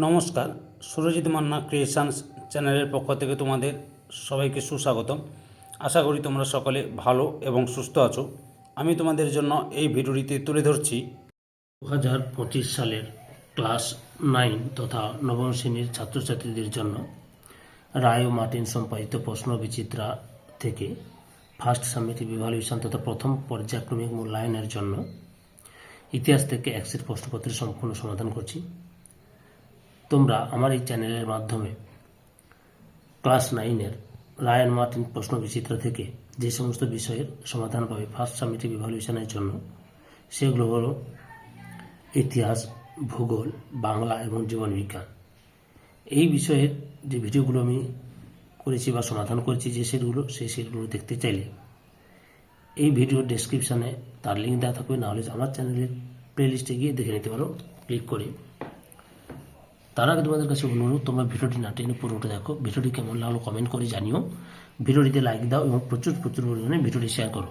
নমস্কার, সুরজিৎ মান্না ক্রিয়েশনস চ্যানেলের পক্ষ থেকে তোমাদের সবাইকে সুস্বাগতম। আশা করি তোমরা সকলে ভালো এবং সুস্থ আছো। আমি তোমাদের জন্য এই ভিডিওটিতে তুলে ধরছি দু হাজার পঁচিশ সালের ক্লাস নাইন তথা নবম শ্রেণির ছাত্রছাত্রীদের জন্য রায় ও মার্টিন সম্পাদিত প্রশ্ন বিচিত্রা থেকে ফার্স্ট সামিটিভ ইভালুয়েশন তথা প্রথম পর্যায়ক্রমিক মূল্যায়নের জন্য ইতিহাস থেকে একসেট প্রশ্নপত্রের সম্পূর্ণ সমাধান করছি। তোমরা আমার এই চ্যানেলের মাধ্যমে ক্লাস নাইনের রায়ন মার্টিন প্রশ্ন বিচিত্রা থেকে যে সমস্ত বিষয়ের সমাধান পাবে ফার্স্ট সামিটিভ ইভালুয়েশনের জন্য, সেগুলো হলো ইতিহাস, ভূগোল, বাংলা এবং জীবন বিজ্ঞান এই বিষয়ের যে ভিডিওগুলো আমি করেছি বা সমাধান করেছি যে সেটগুলো সেই সেটগুলো দেখতে চাইলে এই ভিডিওর ডেসক্রিপশানে তার লিঙ্ক দেওয়া থাকবে, নাহলে আমার চ্যানেলের প্লেলিস্টে গিয়ে দেখে নিতে পারো। ক্লিক করে তার আগে তোমাদের কাছে অনুরোধ, তোমরা ভিডিওটি না টেনে পুরোটা দেখো। ভিডিওটি কেমন লাগল কমেন্ট করে জানিও। ভিডিওটিতে লাইক দাও এবং প্রচুর প্রচুর পরিমাণে ভিডিওটি শেয়ার করো।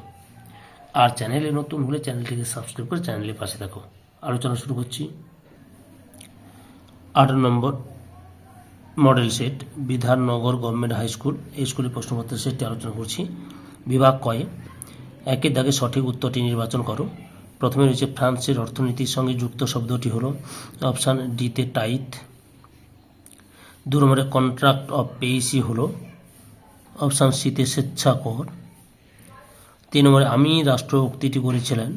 আর চ্যানেলে নতুন হলে চ্যানেলটিকে সাবস্ক্রাইব করে চ্যানেলের পাশে থাকো। আলোচনা শুরু করছি। আট নম্বর model set Bidhannagar government high school এই স্কুলের প্রশ্নপত্রের সেটটি আলোচনা করছি। বিভাগ কয়ে একের দাগে সঠিক উত্তরটি নির্বাচন করো। প্রথমে রয়েছে ফ্রান্সের অর্থনীতির সঙ্গে যুক্ত শব্দটি হলো অপশান ডিতে টাইথ দু নম্বরে কন্ট্রাক্ট অফ পেইসি হলো অপশান সিতে স্বেচ্ছাকর। তিন নম্বরে আমি রাষ্ট্র উক্তিটি করেছিলেন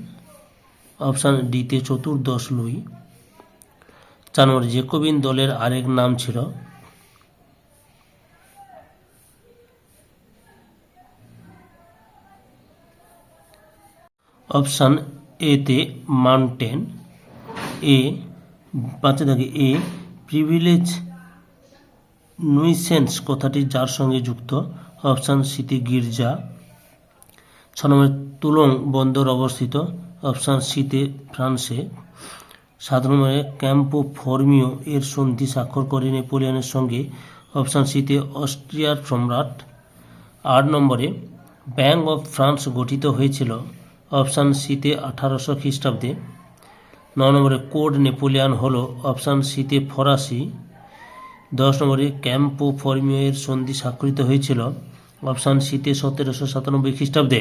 অপশান ডিতে চতুর্দশ লুই। চার নম্বরে জেকোবিন দলের আরেক নাম ছিল। অপশান এতে মাউন্টেন এ পাঁচে থাকে এ প্রিভিলেজ নুইসেন্স কথাটি যার সঙ্গে যুক্ত? অপশান সিতে গির্জা। ছ নম্বরে তুলং বন্দর অবস্থিত। অপশান সিতে ফ্রান্সে। সাত নম্বরে ক্যাম্পো ফর্মিও এর সন্ধি স্বাক্ষর করে নেপোলিয়নের সঙ্গে। অপশান সিতে অস্ট্রিয়ার সম্রাট। আট নম্বরে ব্যাঙ্ক অফ ফ্রান্স গঠিত হয়েছিল। অপশান সিতে আঠারোশো খ্রিস্টাব্দে। ন নম্বরে কোড নেপোলিয়ান হল। অপশান সিতে ফরাসি। দশ নম্বরে ক্যাম্পো ফর্মিও এর সন্ধি স্বাক্ষরিত হয়েছিল, অপশান সিতে সতেরোশো সাতানব্বই খ্রিস্টাব্দে।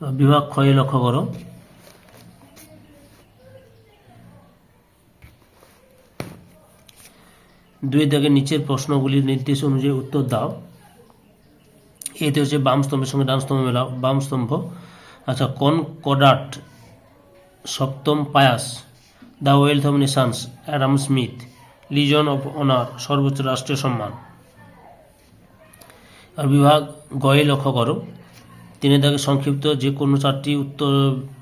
বিভাগ ক্ষয়ে লক্ষ্য করো। দুই দাগের নিচের প্রশ্নগুলির নির্দেশ অনুযায়ী উত্তর দাও। এতে হচ্ছে বাম স্তম্ভের সঙ্গে ডান স্তম্ভ মেলাও, বাম স্তম্ভ। আচ্ছা কনকর্ডাট সপ্তম Pius. The Wealth of Nations, Adam Smith, Legion of Honour, সর্বোচ্চ রাষ্ট্রীয় সম্মান। আর বিভাগ গয়ে লক্ষ্য করো তিনি তাকে সংক্ষিপ্ত যে কোনো চারটি উত্তর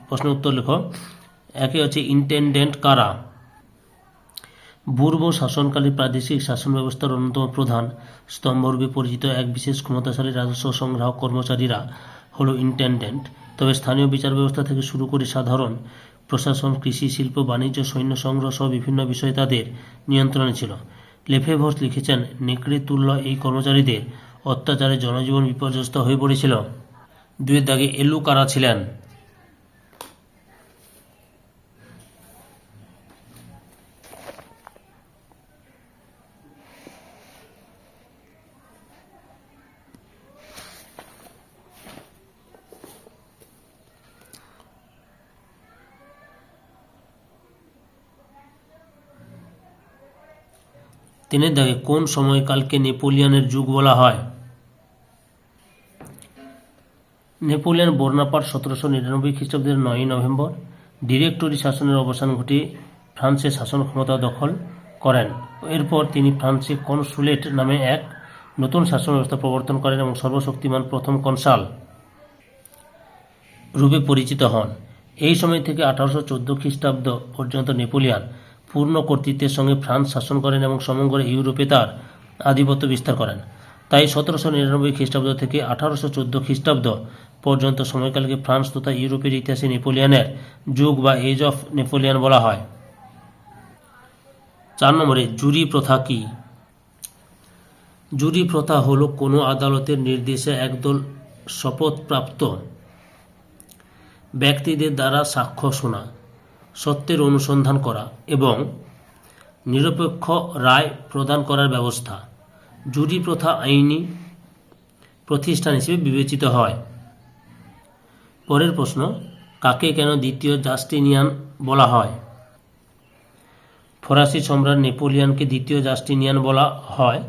প্রশ্ন উত্তর লেখো। একে হচ্ছে ইন্টেন্ডেন্ট কারা? পূর্ব শাসনকালে প্রাদেশিক শাসন ব্যবস্থার অন্যতম প্রধান স্তম্ভরূপে পরিচিত এক বিশেষ ক্ষমতাশালী রাজস্ব সংগ্রাহক কর্মচারীরা হলো ইন্টেন্ডেন্ট। তবে স্থানীয় বিচার ব্যবস্থা থেকে শুরু করে সাধারণ প্রশাসন, কৃষি, শিল্প, বাণিজ্য, সৈন্য সংগ্রহ সহ বিভিন্ন বিষয়ে তাদের নিয়ন্ত্রণে ছিল। লেফেভর্স লিখেছেন নেকড়ে তুল্য এই কর্মচারীদের অত্যাচারে জনজীবন বিপর্যস্ত হয়ে পড়েছিল। দুয়ের দাগে এলু কারা ছিলেন। তিনের দাগে কোন সময়কালকে নেপোলিয়নের যুগ বলা হয়? নেপোলিয়ন বোনাপার্ট সতেরোশো নিরানব্বই খ্রিস্টাব্দের নয়ই নভেম্বর ডিরেক্টরি শাসনের অবসান ঘটিয়ে ফ্রান্সের শাসন ক্ষমতা দখল করেন। এরপর তিনি ফ্রান্সে কনসুলেট নামে এক নতুন শাসন ব্যবস্থা প্রবর্তন করেন এবং সর্বশক্তিমান প্রথম কনসাল রূপে পরিচিত হন। এই সময় থেকে আঠারোশো চোদ্দ খ্রিস্টাব্দ পর্যন্ত নেপোলিয়ান পূর্ণ কর্তৃত্বের সঙ্গে ফ্রান্স শাসন করেন এবং সমগ্র ইউরোপে তার আধিপত্য বিস্তার করেন। তাই সতেরোশো নিরানব্বই খ্রিস্টাব্দ থেকে আঠারোশো চোদ্দ খ্রিস্টাব্দ পর্যন্ত সময়কালকে ফ্রান্স তথা ইউরোপের ইতিহাসে নেপোলিয়ানের যুগ বা এজ অফ নেপোলিয়ান বলা হয়। চার নম্বরে, জুরি প্রথা কি? জুরি প্রথা হলো কোনো আদালতের নির্দেশে একদল শপথপ্রাপ্ত ব্যক্তিদের দ্বারা সাক্ষ্য শোনা। সত্যের অনুসন্ধান করা এবং নিরপেক্ষ রায় প্রদান করার ব্যবস্থা জুরি প্রথা আইনি প্রতিষ্ঠান হিসেবে বিবেচিত হয়। পরের প্রশ্ন, কাকে কেন দ্বিতীয় জাস্টিনিয়ান বলা হয়? ফরাসি সম্রাট নেপোলিয়ানকে দ্বিতীয় জাস্টিনিয়ান বলা হয়।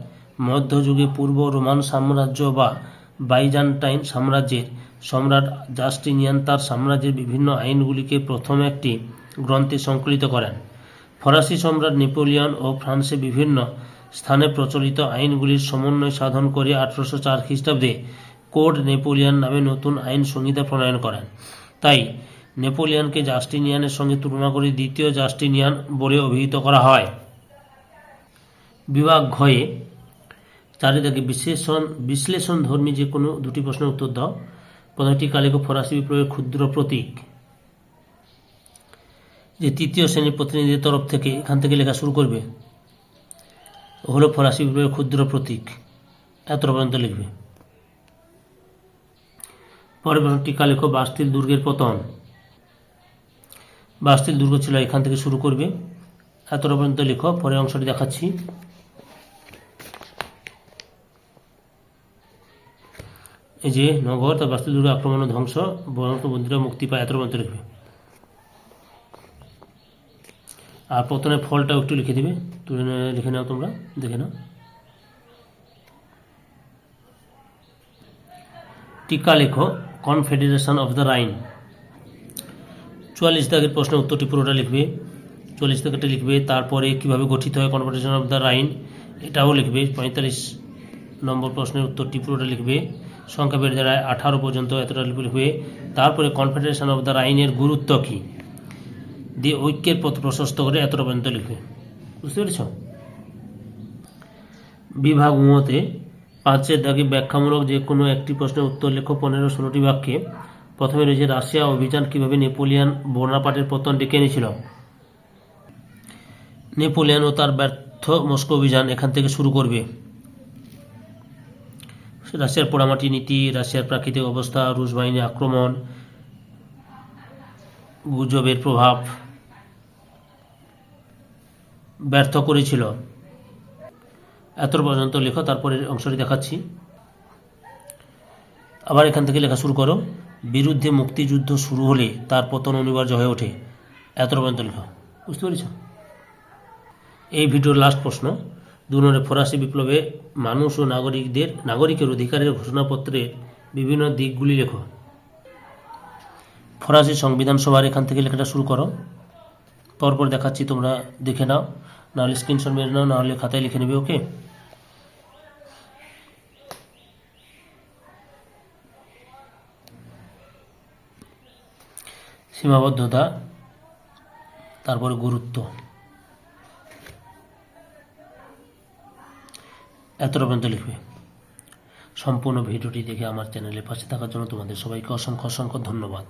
মধ্যযুগে পূর্ব রোমান সাম্রাজ্য বা বাইজান্টাইন সাম্রাজ্যের সম্রাট জাস্টিনিয়ান তার সাম্রাজ্যের বিভিন্ন আইনগুলিকে প্রথম একটি গ্রন্থে সংকলিত করেন। ফরাসি সম্রাট নেপোলিয়ন ও ফ্রান্সে বিভিন্ন স্থানে প্রচলিত আইনগুলির সমন্বয় সাধন করে আঠারোশো চার খ্রিস্টাব্দে কোড নেপোলিয়ন নামে নতুন আইন সংহিতা প্রণয়ন করেন। তাই নেপোলিয়নকে জাস্টিনিয়ানের সঙ্গে তুলনা করে দ্বিতীয় জাস্টিনিয়ান বলে অভিহিত করা হয়। বিভাগ ঘয়ে চারিদিকে বিশ্লেষণ বিশ্লেষণ ধর্মী যে কোনো দুটি প্রশ্নের উত্তর দাও। প্রথমটি কালিক ফরাসি বিপ্লবের ক্ষুদ্র প্রতীক। যে তৃতীয় শ্রেণির প্রতিনিধির তরফ থেকে এখান থেকে লেখা শুরু করবে, হলো ফরাসি বিপ্লবের ক্ষুদ্র প্রতীক। এত পর্যন্ত লিখবে। পরে প্রশ্নটি কালিক বাস্তিল দুর্গের পতন। বাস্তিল দুর্গ ছিল এখান থেকে শুরু করবে। এত পর্যন্ত লেখো, পরের অংশটি দেখাচ্ছি। এই যে নগর, তার বাস্তিল দুর্গ আক্রমণ ধ্বংস বরন্ত বন্ধুরা মুক্তি পায়, এত পর্যন্ত লিখবে। আর প্রথমে ফলটাও একটু লিখে দিবে। তুলে লিখে নাও তোমরা, দেখে নাও। টিকা লেখো কনফেডারেশন অফ দ্য রাইন চুয়াল্লিশ দাগের প্রশ্নের উত্তরটি পুরোটা লিখবে। চল্লিশ দাগেরটা লিখবে, তারপরে কীভাবে গঠিত হয় কনফেডারেশন অফ দ্য রাইন এটাও লিখবে, পঁয়তাল্লিশ নম্বর প্রশ্নের উত্তরটি পুরোটা লিখবে। সংখ্যা বেড়ে দাঁড়ায় আঠারো পর্যন্ত এতটা লিখবে। তারপরে কনফেডারেশন অফ দ্য রাইনের গুরুত্ব কী? দিয়ে ঐক্যের পথ প্রশস্ত করে এত পর্যন্ত লিখবে বুঝতে পেরেছ? বিভাগ উমতে পাঁচের দাগে ব্যাখ্যামূলক যে কোনো একটি প্রশ্নের উত্তর লেখো পনেরো ষোলোটি বাক্যে। প্রথমে রয়েছে রাশিয়া অভিযান কীভাবে নেপোলিয়ান বোনাপাটের পতন ডেকে এনেছিল? নেপোলিয়ান ও তার ব্যর্থ মস্কো অভিযান এখান থেকে শুরু করবে। রাশিয়ার পোড়ামাটি নীতি, রাশিয়ার প্রাকৃতিক অবস্থা, রুশ বাহিনী আক্রমণ, গুজবের প্রভাব। ব্যর্থ করেছিল। এত পর্যন্ত লেখো, তারপরে অংশটি দেখাচ্ছি। আবার এখান থেকে লেখা শুরু করো, বিরুদ্ধে মুক্তিযুদ্ধ শুরু হলে তার পতন অনিবার্য হয়ে ওঠে। এত পর্যন্ত লেখো। বুঝতে পেরেছ? এই ভিডিওর লাস্ট প্রশ্ন, দু নম্বরে ফরাসি বিপ্লবে মানুষ ও নাগরিকদের, নাগরিকের অধিকারের ঘোষণাপত্রের বিভিন্ন দিকগুলি লেখো। ফরাসি সংবিধান সভার এখান থেকে লেখাটা শুরু করো। পরপর দেখাচ্ছি, তোমরা দেখে নাও। নাহলে স্ক্রিনশট মেরে নাও, নাহলে খাতায় লিখে নেবে ওকে সীমাবদ্ধতা, তারপরে গুরুত্ব। এতটা পর্যন্ত লিখবে। সম্পূর্ণ ভিডিওটি দেখে আমার চ্যানেলে পাশে থাকার জন্য তোমাদের সবাইকে অসংখ্য অসংখ্য ধন্যবাদ।